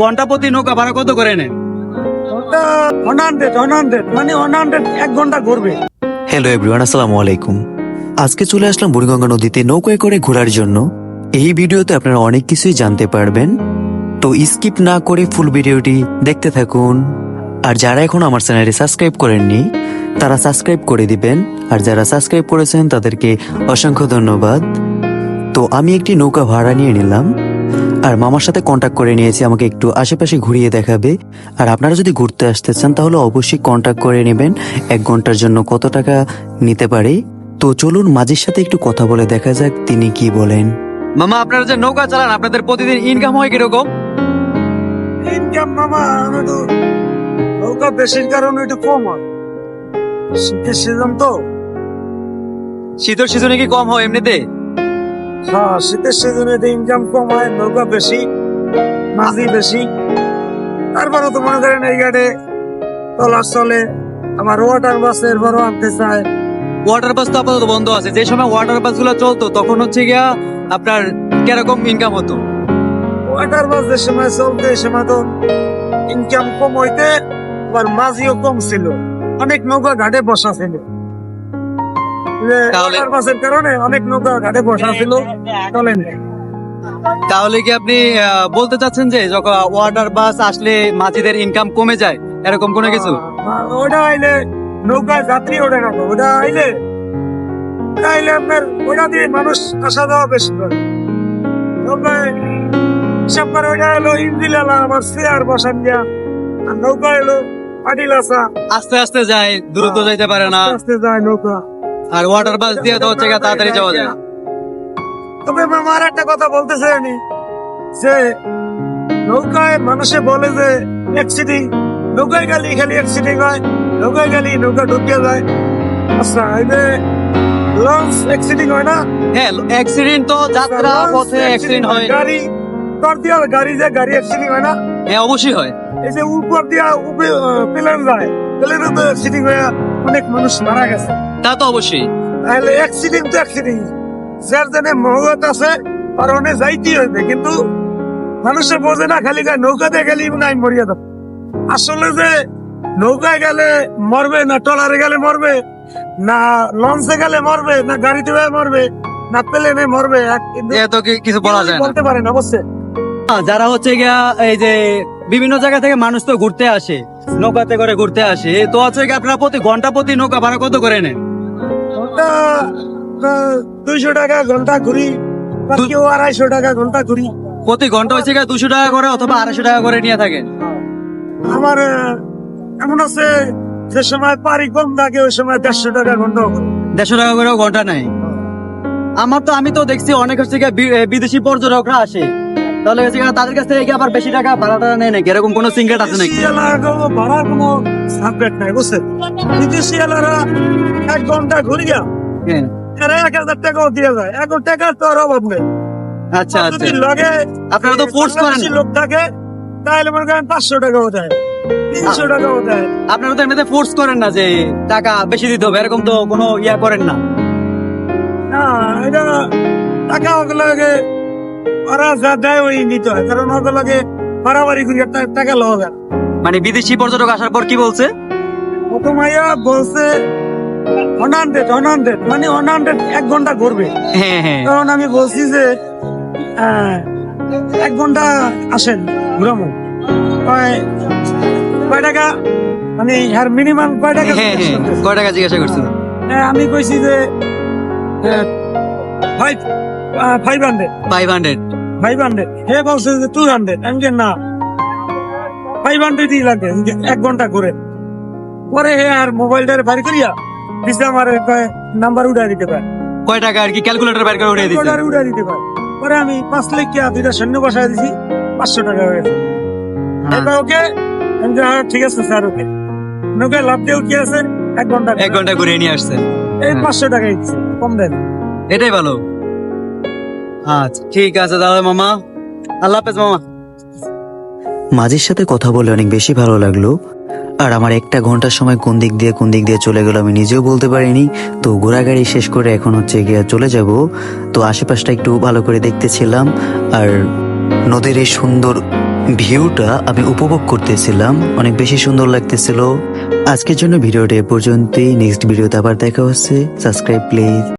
ঘণ্টা প্রতি নৌকা ভাড়া কত করে নেন? মানে এক ঘণ্টা ঘুরবে। হ্যালো এভরিওয়ান আসসালামু আলাইকুম। আজকে চলে আসলাম বুড়িগঙ্গা নদীতে নৌকায় করে ঘোরার জন্য। এই ভিডিওতে আপনারা অনেক কিছুই জানতে পারবেন। তো স্কিপ না করে ফুল ভিডিওটি দেখতে থাকুন। আর যারা এখন আমার চ্যানেলে সাবস্ক্রাইব করেননি তারা সাবস্ক্রাইব করে দিবেন। আর যারা সাবস্ক্রাইব করেছেন তাদেরকে অসংখ্য ধন্যবাদ। তো আমি একটি নৌকা ভাড়া নিয়ে নিলাম। আর মামার সাথে কন্ট্যাক্ট করে নিয়েছি আমাকে একটু আশেপাশে ঘুরিয়ে দেখাবে। আর আপনারা যদি ঘুরতে আসতে চান তাহলে অবশ্যই কন্ট্যাক্ট করে নেবেন। এক ঘণ্টার জন্য কত টাকা নিতে পারে? তো চলুন মাঝির সাথে একটু কথা বলে দেখা যাক তিনি কি বলেন। মামা আপনারা যে নৌকা চালান আপনাদের প্রতিদিন ইনকাম হয় কীরকম? ইনকাম মামা একটু নৌকা বেশির কারণে একটু কম হয়। শীতের সিজন তো। শীতের সিজনে কি কম হয় এমনিতে? হ্যাঁ শীতের সিজনে ইনকাম কম হয় নৌকা বেশি মাঝি বেশি তারপরে তো মনে করেন এই গাড়ি তলার চলে আমার ওয়াটার বাস এরপরও আনতে চায়। ওয়াটার বাস তো আপাতত বন্ধ আছে। যে সময় ওয়াটার বাসগুলো চলতো তখন হচ্ছে গিয়া আপনার কীরকম ইনকাম হতো? ওয়াটার বাস যে সময় চলতে এই সময় তো ইনকাম কম হইতে আবার মাঝিও কম ছিল। অনেক নৌকা ঘাটে বসা ছিল। তাহলে- কারণে অনেক নৌকা ঘাটে বসা ছিল। চলেন। তাহলে কি আপনি বলতে চাচ্ছেন যে যখন ওয়াটার বাস আসলে মাঝিদের ইনকাম কমে যায় এরকম কোনো কিছু? ওটা আইলে নৌকায় যাত্রী ওঠে না ওটা আইলে আইলে আপনার ওটা দিয়ে মানুষ আসা যাওয়া বেশি করে। নৌকায় হিসাব করে ওটা আবার চেয়ার বসান দিয়া আর নৌকা এলো পাটিল আসা। আস্তে আস্তে যায় দ্রুত যাইতে পারে না। আস্তে যায় নৌকা। আর ওয়াটার বাস দিয়ে তো হচ্ছে তাড়াতাড়ি যাওয়া যায়। তবে মামা আর একটা কথা বলতেছে আমি যে নৌকায় মানুষে বলে যে অ্যাক্সিডিং নৌকায় গেলি খালি অ্যাক্সিডিং হয় নৌকায় গেলি নৌকা ঢুকিয়ে যায়। আচ্ছা এই যে লঞ্চ অ্যাক্সিডিং হয় না? হ্যাঁ অ্যাক্সিডেন্ট তো যাত্রা লঞ্চ পথে অ্যাক্সিডেন্ট হয়। গাড়ি তোর দিয়া গাড়ি যে গাড়ি অ্যাক্সিডিং হয় না? হ্যাঁ অবশ্যই হয়। এই যে উপর দিয়া প্লেন যায় প্লেনে তো অ্যাক্সিডিং হয়ে অনেক মানুষ মারা গেছে। তা তো অবশ্যই। তাহলে অ্যাক্সিডেন্ট তো অ্যাক্সিডেন্ট যার জন্য মহৎ আছে আর অনেক যাইতেই হইবে কিন্তু মানুষের বোঝে না খালি গায়ে নৌকাতে গেলে নাই মরিয়া দেব আসলে যে নৌকায় গেলে মরবে না ট্রলারে গেলে মরবে না লঞ্চে গেলে মরবে না গাড়িতে গেলে মরবে না প্লেনে মরবে এক- কিন্তু এ তো কি- কিছু বলা যায় না। বলতে পারেন অবশ্যই। যারা হচ্ছে গিয়া এই যে বিভিন্ন জায়গা থেকে মানুষ তো ঘুরতে আসে নৌকাতে করে ঘুরতে আসে। তো হচ্ছে গিয়ে আপনারা প্রতি ঘণ্টা প্রতি নৌকা ভাড়া কত করে নেন? দুইশো টাকা ঘণ্টা ঘুরি কেউ আড়াইশো টাকা ঘণ্টা ঘুরি। প্রতি ঘণ্টা হচ্ছে দুশো টাকা করে অথবা আড়াইশো টাকা করে নিয়ে থাকেন? আমার এমন আছে যে সময় পারি কম থাকে ওই সময় দেড়শো টাকা ঘণ্টা দেড়শো টাকা করেও ঘণ্টা নেয় আমার তো আমি তো দেখছি অনেক হচ্ছে বিদেশি পর্যটকরা আসে। তাহলে তাদের কাছ থেকে আবার বেশি টাকা ভাড়া টাড়া নেয় নাকি? এরকম কোনো সিঙ্গেট আছে নাকি? ভাড়ার কোনো সাবজেক্ট নাই বুঝছেন? বিদেশি এলাকা এক ঘণ্টা ঘুরিয়া হ্যাঁ। এরা এক হাজার টাকাও দিয়ে যায়। এক টাকার তো আর অভাব নেই। আচ্ছা আচ্ছা। লগে আপনারা তো ফোর্স করেন। লোক থাকে তাহলে মনে করেন পাঁচশো টাকাও দেয় তিনশো টাকাও দেয়। আপনারা তো এমনিতে ফোর্স করেন না যে টাকা বেশি দিতে হবে এরকম তো কোনো ইয়া করেন না। না এটা টাকা ওগুলোকে ওরা যা দেয় ওই নিতে হয়। কারণ ওগুলোকে বাড়াবাড়ি করি টাকা লওয়া যায় মানে বিদেশি পর্যটক আসার পর কি বলছে? প্রথমাইয়া বলছে ওয়ান হান্ড্রেড ওয়ান হান্ড্রেড মানে ওয়ান হান্ড্রেড এক ঘণ্টা ঘুরবে। হ্যাঁ হ্যাঁ। আমি বলছি যে এক ঘণ্টা আসেন ঘুরামো। কয় টাকা? মানে আর মিনিমাম কয় টাকা হ্যাঁ কয় টাকা জিজ্ঞাসা করছিল? আমি কইছি যে five five hundred five hundred five hundred হে বলছে যে টু হান্ড্রেড আমি যে না। ফাইভ হান্ড্রেডই লাগে। এক ঘণ্টা করে। পরে হে আর মোবাইলটারে বাড়ি করিয়া দিছে আমার নাম্বার উঠাই দিতে পারে। কয় টাকা আর কি? ক্যালকুলেটর বের করে উঠিয়ে অর্ডার উঠাই দিতে পারে। পরে আমি পাঁচ লেখিয়া দুইটা সৈন্য বসায় দিছি পাঁচশো টাকা হয়ে গেছে। ওকে আমি হ্যাঁ, ঠিক আছে স্যার ওকে। নৌকে লাভ দিয়েও কি আছে? এক ঘণ্টা এক ঘণ্টা ঘুরে নিয়ে আসছে। এই হ্যাঁ। পাঁচশো টাকাই দিচ্ছে কম দেন। এটাই ভালো। আচ্ছা ঠিক আছে তাহলে মামা। আল্লাহ হাফেজ মামা। মাঝির সাথে কথা বলে অনেক বেশি ভালো লাগল। আর আমার একটা ঘণ্টার সময় কোন দিক দিয়ে, কোন দিক দিয়ে চলে গেল আমি নিজেও বলতে পারিনি। তো ঘোরাগাড়ি শেষ করে এখন হচ্ছে গিয়ে চলে যাব। তো আশেপাশটা একটু ভালো করে দেখতেছিলাম। আর নদীর এই সুন্দর ভিউটা আমি উপভোগ করতেছিলাম। অনেক বেশি সুন্দর লাগতেছিল। আজকের জন্য ভিডিওটা এ পর্যন্তই। নেক্সট ভিডিওতে আবার দেখা হচ্ছে। Subscribe please.